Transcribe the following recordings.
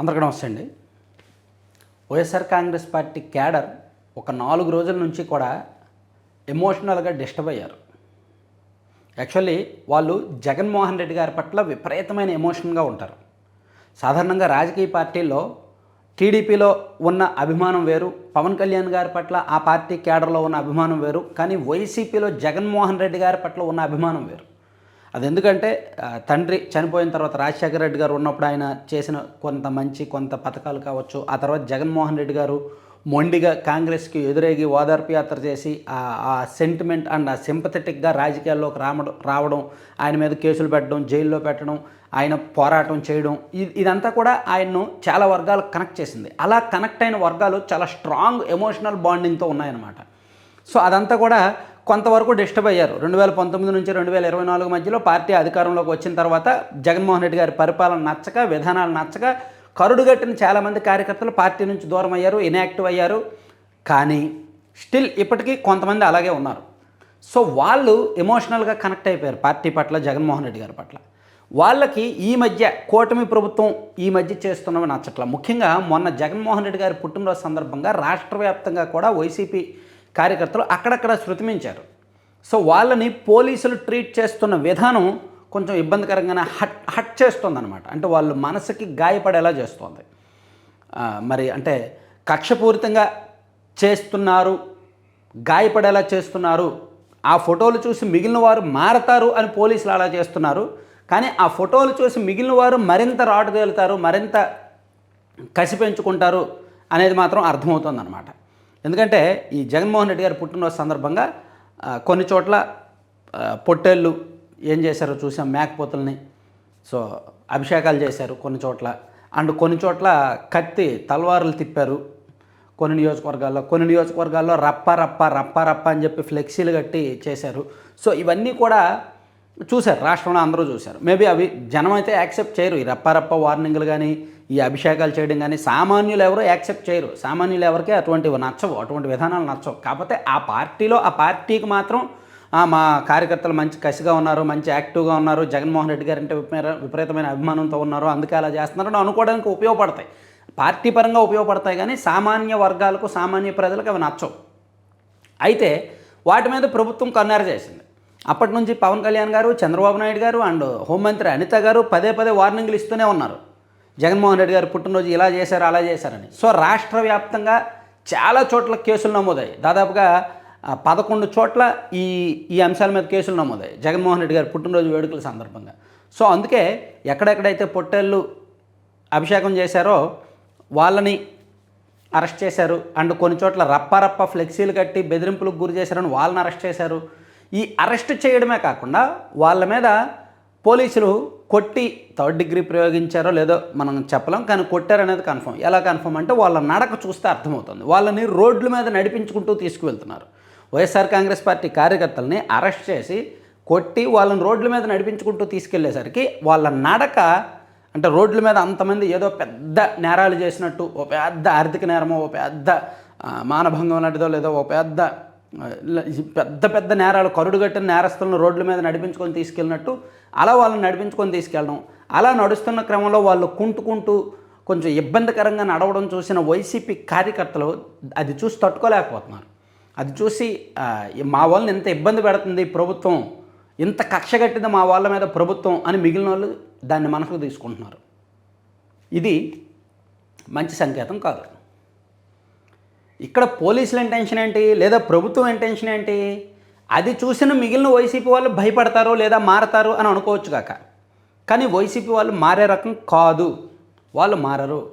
అందరికీ నమస్తే అండి. వైఎస్ఆర్ కాంగ్రెస్ పార్టీ క్యాడర్ ఒక నాలుగు రోజుల నుంచి కూడా ఎమోషనల్గా డిస్టర్బ్ అయ్యారు. యాక్చువల్లీ వాళ్ళు జగన్మోహన్ రెడ్డి గారి పట్ల విపరీతమైన ఎమోషన్గా ఉంటారు. సాధారణంగా రాజకీయ పార్టీల్లో టీడీపీలో ఉన్న అభిమానం వేరు పవన్ కళ్యాణ్ గారి పట్ల ఆ పార్టీ క్యాడర్లో ఉన్న అభిమానం వేరు కానీ వైసీపీలో జగన్మోహన్ రెడ్డి గారి పట్ల ఉన్న అభిమానం వేరు. అది ఎందుకంటే తండ్రి చనిపోయిన తర్వాత రాజశేఖర రెడ్డి గారు ఉన్నప్పుడు ఆయన చేసిన కొంత మంచి కొంత పథకాలు కావచ్చు ఆ తర్వాత జగన్మోహన్ రెడ్డి గారు మొండిగా కాంగ్రెస్కి ఎదురేగి ఓదార్పు యాత్ర చేసి ఆ- సెంటిమెంట్ అండ్ ఆ సింపథెటిక్గా రాజకీయాల్లోకి రావడం రావడం ఆయన మీద కేసులు పెట్టడం జైల్లో పెట్టడం ఆయన పోరాటం చేయడం ఇది ఇదంతా కూడా ఆయన్ను చాలా వర్గాలు కనెక్ట్ చేసింది. అలా కనెక్ట్ అయిన వర్గాలు చాలా స్ట్రాంగ్ ఎమోషనల్ బాండింగ్తో ఉన్నాయన్నమాట. సో అదంతా కూడా కొంతవరకు డిస్టర్బ్ అయ్యారు. రెండు వేల పంతొమ్మిది నుంచి రెండు వేల ఇరవై నాలుగు మధ్యలో పార్టీ అధికారంలోకి వచ్చిన తర్వాత జగన్మోహన్ రెడ్డి గారి పరిపాలన నచ్చక విధానాలు నచ్చక కరుడుగట్టిన చాలామంది కార్యకర్తలు పార్టీ నుంచి దూరం అయ్యారు ఇన్యాక్టివ్ అయ్యారు. కానీ స్టిల్ ఇప్పటికీ కొంతమంది అలాగే ఉన్నారు. సో వాళ్ళు ఎమోషనల్గా కనెక్ట్ అయిపోయారు పార్టీ పట్ల జగన్మోహన్ రెడ్డి గారి పట్ల. వాళ్ళకి ఈ మధ్య కూటమి ప్రభుత్వం ఈ మధ్య చేస్తున్నవి నచ్చట్ల. ముఖ్యంగా మొన్న జగన్మోహన్ రెడ్డి గారి పుట్టినరోజు సందర్భంగా రాష్ట్ర వ్యాప్తంగా కూడా వైసీపీ కార్యకర్తలు అక్కడక్కడ శృతిమించారు. సో వాళ్ళని పోలీసులు ట్రీట్ చేస్తున్న విధానం కొంచెం ఇబ్బందికరంగానే హట్ హట్ చేస్తుందన్నమాట. అంటే వాళ్ళు మనసుకి గాయపడేలా చేస్తుంది. మరి అంటే కక్షపూరితంగా చేస్తున్నారు గాయపడేలా చేస్తున్నారు. ఆ ఫోటోలు చూసి మిగిలిన వారు మారతారు అని పోలీసులు అలా చేస్తున్నారు. కానీ ఆ ఫోటోలు చూసి మిగిలిన వారు మరింత రాటుదేలుతారు మరింత కసి పెంచుకుంటారు అనేది మాత్రం అర్థమవుతుందన్నమాట. ఎందుకంటే ఈ జగన్మోహన్ రెడ్డి గారు పుట్టినరోజు సందర్భంగా కొన్ని చోట్ల పొట్టేళ్ళు ఏం చేశారో చూసాం మేకపోతుల్ని. సో అభిషేకాలు చేశారు కొన్ని చోట్ల. అండ్ కొన్ని చోట్ల కత్తి తల్వారులు తిప్పారు. కొన్ని నియోజకవర్గాల్లో కొన్ని నియోజకవర్గాల్లో రప్ప రప్ప రప్ప రప్ప అని చెప్పి ఫ్లెక్సీలు కట్టి చేశారు. సో ఇవన్నీ కూడా చూశారు. రాష్ట్రంలో అందరూ చూశారు. మేబీ అవి జనం అయితే యాక్సెప్ట్ చేయరు. ఈ రప్ప రప్ప వార్నింగ్లు కానీ ఈ అభిషేకాలు చేయడం కానీ సామాన్యులు ఎవరు యాక్సెప్ట్ చేయరు. సామాన్యులు ఎవరికి అటువంటివి నచ్చవు అటువంటి విధానాలు నచ్చవు. కాకపోతే ఆ పార్టీలో ఆ పార్టీకి మాత్రం "ఆ, మా కార్యకర్తలు మంచి కసిగా ఉన్నారు మంచి యాక్టివ్గా ఉన్నారు జగన్మోహన్ రెడ్డి గారు అంటే విపరీతమైన అభిమానంతో ఉన్నారు అందుకే అలా చేస్తున్నారు అని అనుకోవడానికి ఉపయోగపడతాయి. పార్టీ పరంగా ఉపయోగపడతాయి కానీ సామాన్య వర్గాలకు సామాన్య ప్రజలకు అవి నచ్చవు. అయితే వాటి మీద ప్రభుత్వం కన్నారు చేసింది. అప్పటి నుంచి పవన్ కళ్యాణ్ గారు చంద్రబాబు నాయుడు గారు అండ్ హోంమంత్రి అనిత గారు పదే పదే వార్నింగ్లు ఇస్తూనే ఉన్నారు. జగన్మోహన్ రెడ్డి గారు పుట్టినరోజు ఇలా చేశారు అలా చేశారని. సో రాష్ట్ర వ్యాప్తంగా చాలా చోట్ల కేసులు నమోదాయి దాదాపుగా పదకొండు చోట్ల ఈ ఈ అంశాల మీద కేసులు నమోదాయి జగన్మోహన్ రెడ్డి గారు పుట్టినరోజు వేడుకల సందర్భంగా. సో అందుకే ఎక్కడెక్కడైతే పొట్టేళ్ళు అభిషేకం చేశారో వాళ్ళని అరెస్ట్ చేశారు. అండ్ కొన్ని చోట్ల రప్పారప్ప ఫ్లెక్సీలు కట్టి బెదిరింపులకు గురి చేశారని వాళ్ళని అరెస్ట్ చేశారు. ఈ అరెస్ట్ చేయడమే కాకుండా వాళ్ళ మీద పోలీసులు కొట్టి థర్డ్ డిగ్రీ ప్రయోగించారో లేదో మనం చెప్పలేం కానీ కొట్టారనేది కన్ఫర్మ్ ఎలా కన్ఫర్మ్ అంటే వాళ్ళ నడక చూస్తే అర్థమవుతుంది. వాళ్ళని రోడ్ల మీద నడిపించుకుంటూ తీసుకువెళ్తున్నారు. వైఎస్ఆర్ కాంగ్రెస్ పార్టీ కార్యకర్తల్ని అరెస్ట్ చేసి కొట్టి వాళ్ళని రోడ్ల మీద నడిపించుకుంటూ తీసుకెళ్ళేసరికి వాళ్ళ నడక అంటే రోడ్ల మీద అంతమంది ఏదో పెద్ద నేరాలు చేసినట్టు ఓ పెద్ద ఆర్థిక నేరమో ఓ పెద్ద మానభంగం లాంటిదో లేదో ఓ పెద్ద పెద్ద పెద్ద నేరాలు కరుడుగట్టిన నేరస్తులను రోడ్ల మీద నడిపించుకొని తీసుకెళ్ళినట్టు అలా వాళ్ళని నడిపించుకొని తీసుకెళ్ళడం. అలా నడుస్తున్న క్రమంలో వాళ్ళు కుంటుకుంటూ కొంచెం ఇబ్బందికరంగా నడవడం చూసిన వైసీపీ కార్యకర్తలు అది చూసి తట్టుకోలేకపోతున్నారు. అది చూసి మా వాళ్ళని ఇంత ఇబ్బంది పెడుతుంది ఈ ప్రభుత్వం ఇంత కక్ష కట్టింది మా వాళ్ళ మీద ప్రభుత్వం అని మిగిలిన వాళ్ళు దాన్ని మనసుకు తీసుకుంటున్నారు. ఇది మంచి సంకేతం కాదు. ఇక్కడ పోలీసుల ఇంటెన్షన్ ఏంటి? లేదా ప్రభుత్వం ఇంటెన్షన్ ఏంటి? అది చూసిన మిగిలిన వైసీపీ వాళ్ళు భయపడతారు లేదా మారతారు అని అనుకోవచ్చు కాక. కానీ వైసీపీ వాళ్ళు మారే రకం కాదు. వాళ్ళు మారరు.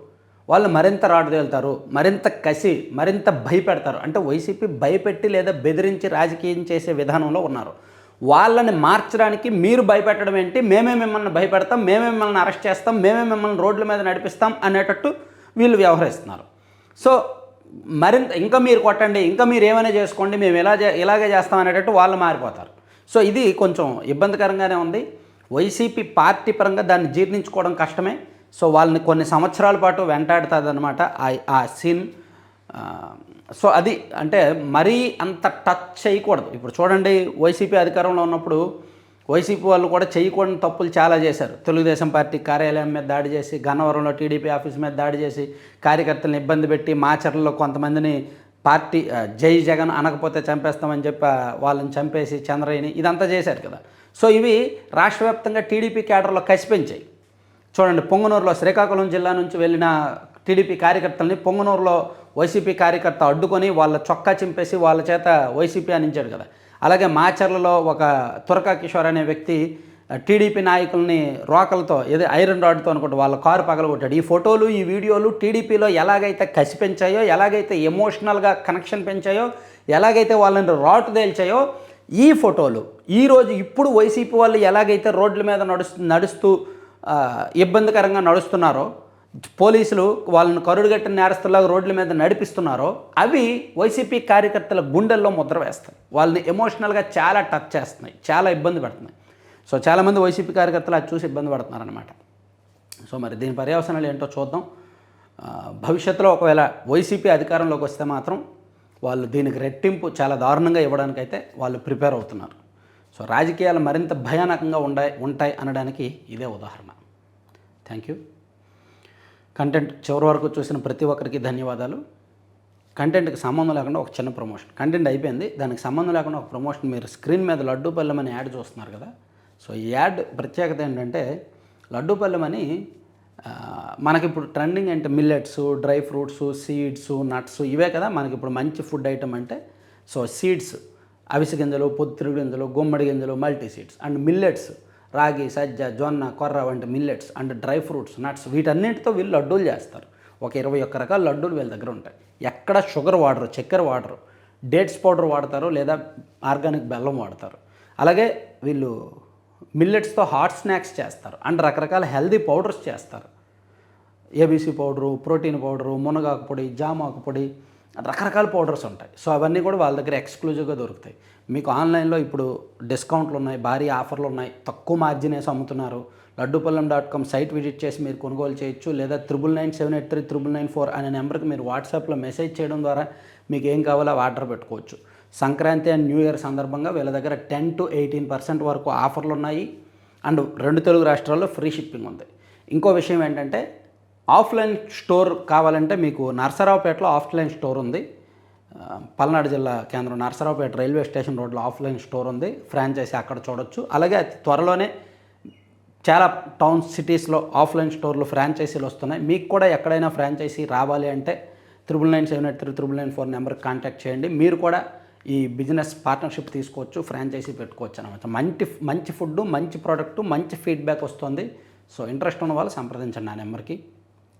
వాళ్ళు మరింత రాడుదేళ్తారు మరింత కసి మరింత భయపెడతారు. అంటే వైసీపీ భయపెట్టి లేదా బెదిరించి రాజకీయం చేసే విధానంలో ఉన్నారు. వాళ్ళని మార్చడానికి మీరు భయపెట్టడం ఏంటి? మేమే మిమ్మల్ని భయపెడతాం మేమే మిమ్మల్ని అరెస్ట్ చేస్తాం మేమే మిమ్మల్ని రోడ్ల మీద నడిపిస్తాం అనేటట్టు వీళ్ళు వ్యవహరిస్తున్నారు. సో మరింత ఇంకా మీరు కొట్టండి ఇంకా మీరు ఏమైనా చేసుకోండి మేము ఇలా చే ఇలాగే చేస్తాం అనేటట్టు వాళ్ళు మారిపోతారు. సో ఇది కొంచెం ఇబ్బందికరంగానే ఉంది. వైసీపీ పార్టీ పరంగా దాన్ని జీర్ణించుకోవడం కష్టమే. సో వాళ్ళని కొన్ని సంవత్సరాల పాటు వెంటాడుతుంది అనమాట ఆ సీన్. సో అది అంటే మరీ అంత టచ్ చేయకూడదు. ఇప్పుడు చూడండి వైసీపీ అధికారంలో ఉన్నప్పుడు వైసీపీ వాళ్ళు కూడా చేయకూడని తప్పులు చాలా చేశారు. తెలుగుదేశం పార్టీ కార్యాలయం మీద దాడి చేసి గన్నవరంలో టీడీపీ ఆఫీస్ మీద దాడి చేసి కార్యకర్తలను ఇబ్బంది పెట్టి మాచర్లలో కొంతమందిని పార్టీ జై జగన్ అనకపోతే చంపేస్తామని చెప్పి వాళ్ళని చంపేసి చంద్రయ్యని ఇదంతా చేశారు కదా. సో ఇవి రాష్ట్ర వ్యాప్తంగా టీడీపీ క్యాడర్లో కసిపించాయి. చూడండి పొంగనూరులో శ్రీకాకుళం జిల్లా నుంచి వెళ్ళిన టీడీపీ కార్యకర్తల్ని పొంగనూరులో వైసీపీ కార్యకర్త అడ్డుకొని వాళ్ళ చొక్కా చింపేసి వాళ్ళ చేత వైసీపీ అనించాడు కదా. అలాగే మాచర్లలో ఒక తురకా కిషోర్ అనే వ్యక్తి టీడీపీ నాయకుల్ని రోకలతో ఏదో ఐరన్ రాడ్తో అనుకుంటే వాళ్ళ కారు పగలగొట్టాడు. ఈ ఫోటోలు ఈ వీడియోలు టీడీపీలో ఎలాగైతే కసి పెంచాయో ఎలాగైతే ఎమోషనల్గా కనెక్షన్ పెంచాయో ఎలాగైతే వాళ్ళని రాటు తేల్చాయో ఈ ఫోటోలు ఈరోజు ఇప్పుడు వైసీపీ వాళ్ళు ఎలాగైతే రోడ్ల మీద నడుస్తూ నడుస్తూ ఇబ్బందికరంగా నడుస్తున్నారో పోలీసులు వాళ్ళని కరుడుగట్టిన నేరస్తులాగా రోడ్ల మీద నడిపిస్తున్నారో అవి వైసీపీ కార్యకర్తల గుండెల్లో ముద్ర వేస్తాయి. వాళ్ళని ఎమోషనల్గా చాలా టచ్ చేస్తున్నాయి. చాలా ఇబ్బంది పెడుతున్నాయి. సో చాలామంది వైసీపీ కార్యకర్తలు అది చూసి ఇబ్బంది పడుతున్నారనమాట సో మరి దీని పర్యవసనాలు ఏంటో చూద్దాం. భవిష్యత్తులో ఒకవేళ వైసీపీ అధికారంలోకి వస్తే మాత్రం వాళ్ళు దీనికి రెట్టింపు చాలా దారుణంగా ఇవ్వడానికైతే వాళ్ళు ప్రిపేర్ అవుతున్నారు. సో రాజకీయాలు మరింత భయానకంగా ఉండాయి ఉంటాయి అనడానికి ఇదే ఉదాహరణ. Thank you. కంటెంట్ చివరి వరకు చూసిన ప్రతి ఒక్కరికి ధన్యవాదాలు. కంటెంట్కి సంబంధం లేకుండా ఒక చిన్న ప్రమోషన్. కంటెంట్ అయిపోయింది. దానికి సంబంధం లేకుండా ఒక ప్రమోషన్. మీరు స్క్రీన్ మీద లడ్డూ పల్లెం అనే యాడ్ చూస్తున్నారు కదా. సో ఈ యాడ్ ప్రత్యేకత ఏంటంటే లడ్డూ పల్లెం అని మనకిప్పుడు ట్రెండింగ్ అంటే millets dry fruits seeds nuts ఇవే కదా మనకి ఇప్పుడు మంచి ఫుడ్ ఐటమ్ అంటే. సో సీడ్స్ అవిసె గింజలు పొత్తిరి గింజలు గుమ్మడి గింజలు మల్టీ సీడ్స్. అండ్ మిల్లెట్స్ రాగి సజ్జ జొన్న కొర్ర వంటి millets and dry fruits nuts వీటన్నిటితో వీళ్ళు లడ్డూలు చేస్తారు. ఒక ఇరవై ఒక్క రకాల లడ్డూలు వీళ్ళ దగ్గర ఉంటాయి. ఎక్కడ షుగర్ వాడరు చక్కెర వాడరు డేట్స్ పౌడర్ వాడతారు లేదా ఆర్గానిక్ బెల్లం వాడతారు. అలాగే వీళ్ళు మిల్లెట్స్తో హాట్ స్నాక్స్ చేస్తారు అండ్ రకరకాల హెల్దీ పౌడర్స్ చేస్తారు. ఏబీసీ పౌడరు ప్రోటీన్ పౌడరు మునగాకు పొడి జామాకు పొడి రకరకాల పౌడర్స్ ఉంటాయి. సో అవన్నీ కూడా వాళ్ళ దగ్గర ఎక్స్క్లూజివ్గా దొరుకుతాయి. మీకు ఆన్లైన్లో ఇప్పుడు డిస్కౌంట్లు ఉన్నాయి భారీ ఆఫర్లు ఉన్నాయి. తక్కువ మార్జిన్ వేసి అమ్ముతున్నారు. Laddupallam dot com site visit చేసి మీరు కొనుగోలు చేయొచ్చు. లేదా triple nine seven eight three triple nine four అనే నెంబర్కి మీరు వాట్సాప్లో మెసేజ్ చేయడం ద్వారా మీకు ఏం కావాలో ఆర్డర్ పెట్టుకోవచ్చు. సంక్రాంతి అండ్ న్యూ ఇయర్ సందర్భంగా వీళ్ళ దగ్గర టెన్ టు ఎయిటీన్ పర్సెంట్ వరకు ఆఫర్లు ఉన్నాయి. అండ్ రెండు తెలుగు రాష్ట్రాల్లో ఫ్రీ షిప్పింగ్ ఉంది. ఇంకో విషయం ఏంటంటే ఆఫ్లైన్ స్టోర్ కావాలంటే మీకు నర్సరావుపేటలో ఆఫ్లైన్ స్టోర్ ఉంది. పల్నాడు జిల్లా కేంద్రం నర్సరావుపేట రైల్వే స్టేషన్ రోడ్లో ఆఫ్లైన్ స్టోర్ ఉంది. ఫ్రాంచైజీ అక్కడ చూడొచ్చు. అలాగే అతి త్వరలోనే చాలా టౌన్ సిటీస్లో ఆఫ్లైన్ స్టోర్లు ఫ్రాంచైజీలు వస్తున్నాయి. మీకు కూడా ఎక్కడైనా ఫ్రాంచైజీ రావాలి అంటే triple nine seven eight three triple nine four నెంబర్కి కాంటాక్ట్ చేయండి. మీరు కూడా ఈ బిజినెస్ పార్ట్నర్షిప్ తీసుకోవచ్చు ఫ్రాంచైజీ పెట్టుకోవచ్చు అనమాట. మంచి మంచి ఫుడ్ మంచి ప్రోడక్ట్ మంచి ఫీడ్బ్యాక్ వస్తుంది. సో ఇంట్రెస్ట్ ఉన్న వాళ్ళు సంప్రదించండి నా నెంబర్కి.